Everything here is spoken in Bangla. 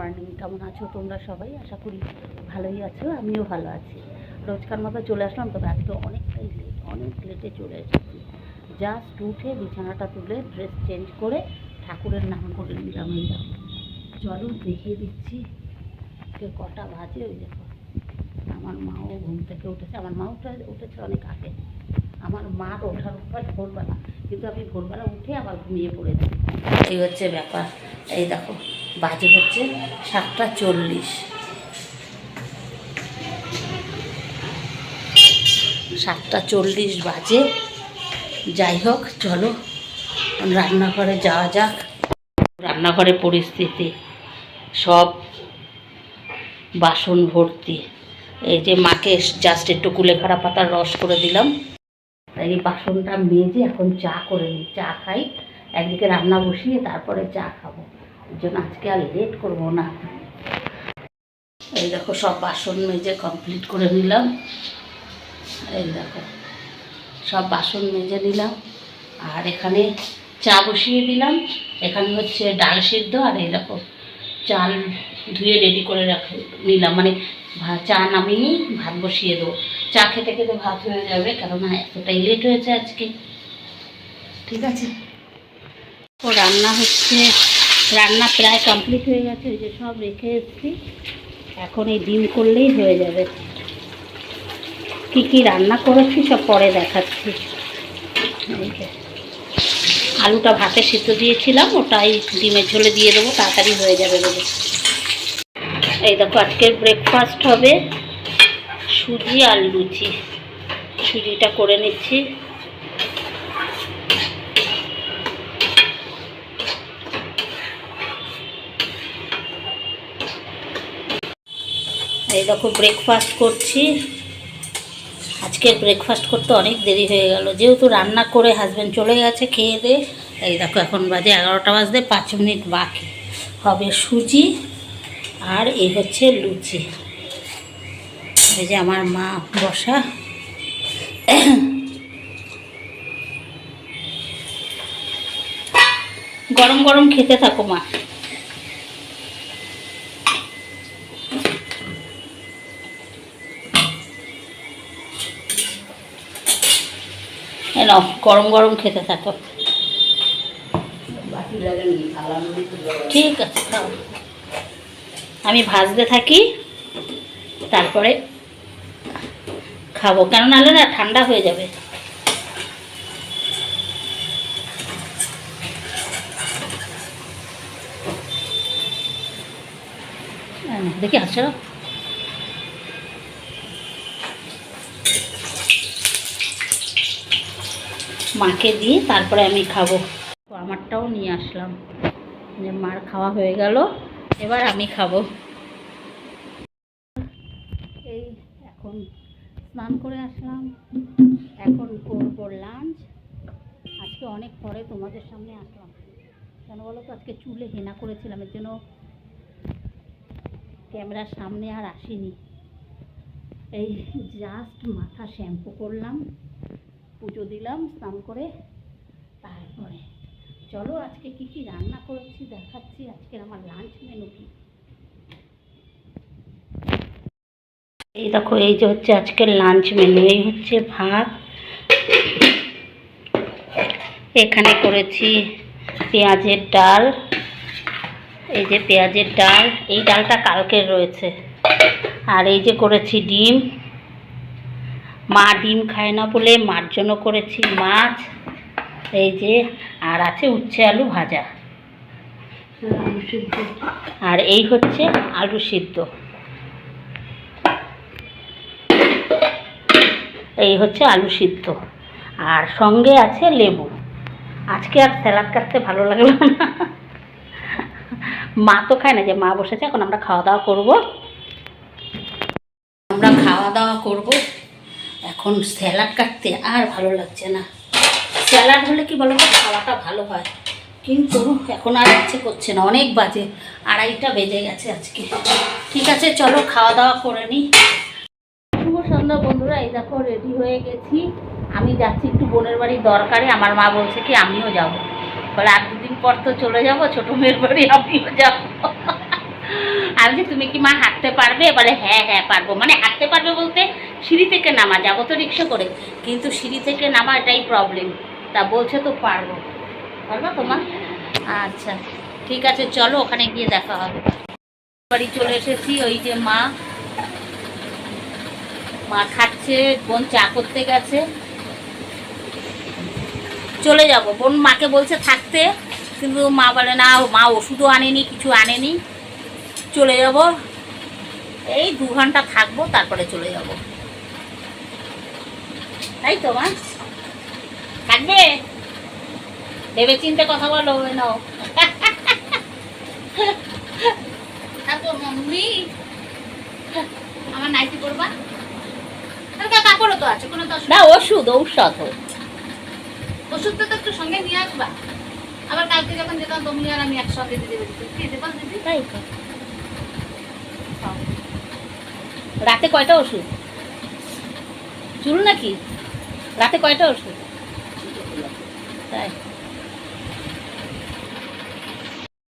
মর্নিং কেমন আছো তোমরা সবাই? আশা করি ভালোই আছো, আমিও ভালো আছি। রোজকার মতো চলে আসলাম, তবে আজকে অনেকটাই লেট অনেক লেটে চলে এসেছি। জাস্ট উঠে বিছানাটা তুলে ড্রেস চেঞ্জ করে ঠাকুরের নাম করে নিলাম এই চলো দেখিয়ে দিচ্ছি কে কটা বাজে ওই দেখো। আমার মাও ঘুম থেকে উঠেছে, আমার মা উঠে, উঠেছে অনেক আগে। আমার মার ওঠার উপায় ভোরবেলা। কিন্তু আমি ভোরবেলা উঠে আবার ঘুমিয়ে পড়ে পড়েছি এই হচ্ছে ব্যাপার। এই দেখো, বাজে হচ্ছে সাতটা চল্লিশ। সাতটা চল্লিশ বাজে। যাই হোক, চলো, রান্নাঘরে যাওয়া যাক। রান্নাঘরে পরিস্থিতি, সব বাসন ভর্তি। এই যে মাকে জাস্ট একটু কুলেখাড়া পাতার রস করে দিলাম। এই বাসনটা মেজে এখন চা করে নিই। চা খাই, একদিকে রান্না বসিয়ে তারপরে চা খাব। ওই জন্য আজকে আর লেট করব না। এই দেখো সব বাসন মেজে কমপ্লিট করে নিলাম। এই দেখো, সব বাসন মেজে নিলাম। আর এখানে চা বসিয়ে দিলাম। এখানে হচ্ছে ডাল সিদ্ধ আর এই দেখো চাল ধুয়ে রেডি করে রাখ, নিলাম। মানে চা নামিয়ে ভাত বসিয়ে দেবো। চা খেতে খেতে ভাত হয়ে যাবে, কেননা এতটাই লেট হয়েছে আজকে। ঠিক আছে? ও রান্না হচ্ছে, রান্না প্রায় কমপ্লিট হয়ে গেছে ওই যে সব রেখে এসেছি। এখন এই ডিম করলেই হয়ে যাবে। কি কি রান্না করেছি সব পরে দেখাচ্ছি। আলুটা ভাতে সিদ্ধ দিয়েছিলাম, ওটাই ডিমের ঝোলে দিয়ে দেবো, তাড়াতাড়ি হয়ে যাবে বলে। এই দেখো, আজকের ব্রেকফাস্ট হবে সুজি আর লুচি। সুজিটা করে নিচ্ছি। এই দেখো ব্রেকফাস্ট করছি। আজকের ব্রেকফাস্ট করতে অনেক দেরি হয়ে গেল। যেহেতু রান্না করে হাজব্যান্ড চলে গেছে, খেয়ে দে। এই দেখো, এখন বাজে এগারোটা বাজতে পাঁচ মিনিট বাকি। হবে সুজি আর এই হচ্ছে লুচি। এই যে আমার মা বসা। গরম গরম খেতে থাকো মা। নাও, গরম গরম খেতে থাকো। ঠিক আছে আমি ভাজতে থাকি, তারপরে খাব। কেন নাহলে না, ঠান্ডা হয়ে যাবে। দেখি আসো মাকে দিয়ে তারপরে আমি খাব। তো আমারটাও নিয়ে আসলাম। যে মার খাওয়া হয়ে গেল, এবার আমি খাব। এই এখন স্নান করে আসলাম। এখন করব লাঞ্চ। আজকে অনেক পরে তোমাদের সামনে আসলাম। কেন বলো তো? আজকে চুলে হেনা করেছিলাম, এর জন্য ক্যামেরার সামনে আর আসিনি। এই জাস্ট মাথা শ্যাম্পু করলাম। পুজো দিলাম, স্নান করে তারপরে চলো আজকে কি কি রান্না করেছি দেখাচ্ছি। আজকের আমার লাঞ্চ মেনু কি? এই দেখো, এই যে হচ্ছে আজকের লাঞ্চ মেনু এই হচ্ছে ভাত। এখানে করেছি পেঁয়াজের ডাল। এই যে পেঁয়াজের ডাল, এই ডালটা কালকের রয়েছে। আর এই যে করেছি ডিম। মা ডিম খায় না বলে মার জন্য করেছি মাছ। এই যে, আর আছে উচ্ছে আলু ভাজা। আর এই হচ্ছে আলু সিদ্ধ। এই হচ্ছে আলু সিদ্ধ। আর সঙ্গে আছে লেবু। আজকে আর স্যালাড কাটতে ভালো লাগল না। মা তো খায় না, যে মা বসেছে, এখন আমরা খাওয়া দাওয়া করব। আমরা খাওয়া দাওয়া করব। এখন স্যালাড কাটতে আর ভালো লাগছে না। স্যালাড হলে কি বলো খাওয়াটা ভালো হয়। কিন্তু এখন আর ইচ্ছে করছে না, অনেক বাজে, আড়াইটা বেজে গেছে আজকে। ঠিক আছে, চলো খাওয়া দাওয়া করে নিই শুভ সন্ধ্যা বন্ধুরা, এই দেখো রেডি হয়ে গেছি। আমি যাচ্ছি একটু বোনের বাড়ির দরকারে, আমার মা বলছে কি আমিও যাব। বলে, আর দুদিন পর তো চলে যাব, ছোটো মেয়ের বাড়ি আমিও যাব। যে তুমি কি মা হাঁটতে পারবে? বলে হ্যাঁ হ্যাঁ পারব। মানে হাঁটতে পারবে বলতে সিঁড়ি থেকে নামা যাব তো রিক্সা করে। কিন্তু সিঁড়ি থেকে নামা এটাই প্রবলেম তা বলছে তো পারব। পারবা তোমার? আচ্ছা ঠিক আছে, চলো ওখানে গিয়ে দেখা হবে। বাড়ি চলে এসেছি, ওই যে মা। মা খাচ্ছে, বোন চা করতে গেছে। চলে যাব। বোন মাকে বলছে থাকতে, কিন্তু মা বলে, না, মা ওষুধও আনেনি, কিছু আনেনি। চলে যাব। এই দু ঘণ্টা থাকব, তারপরে চলে যাব। তাই তো মা? থাকবে? ভেবে চিন্তে কথা বলো নাও। তারপর মাম্মি আমার নাইটি পরবা? হালকা কাপড়ও তো আছে কোনো না ওষুধ ঔষধ। ওষুধটা তো একটু সঙ্গে নিয়ে আসবা। আবার কালকে যখন যেতাম তুমি আর আমি একসঙ্গে দিদি? তাই তো। রাতে কয়টা ওষুধ? চুল নাকি? রাতে কয়টা ওষুধ? তাই।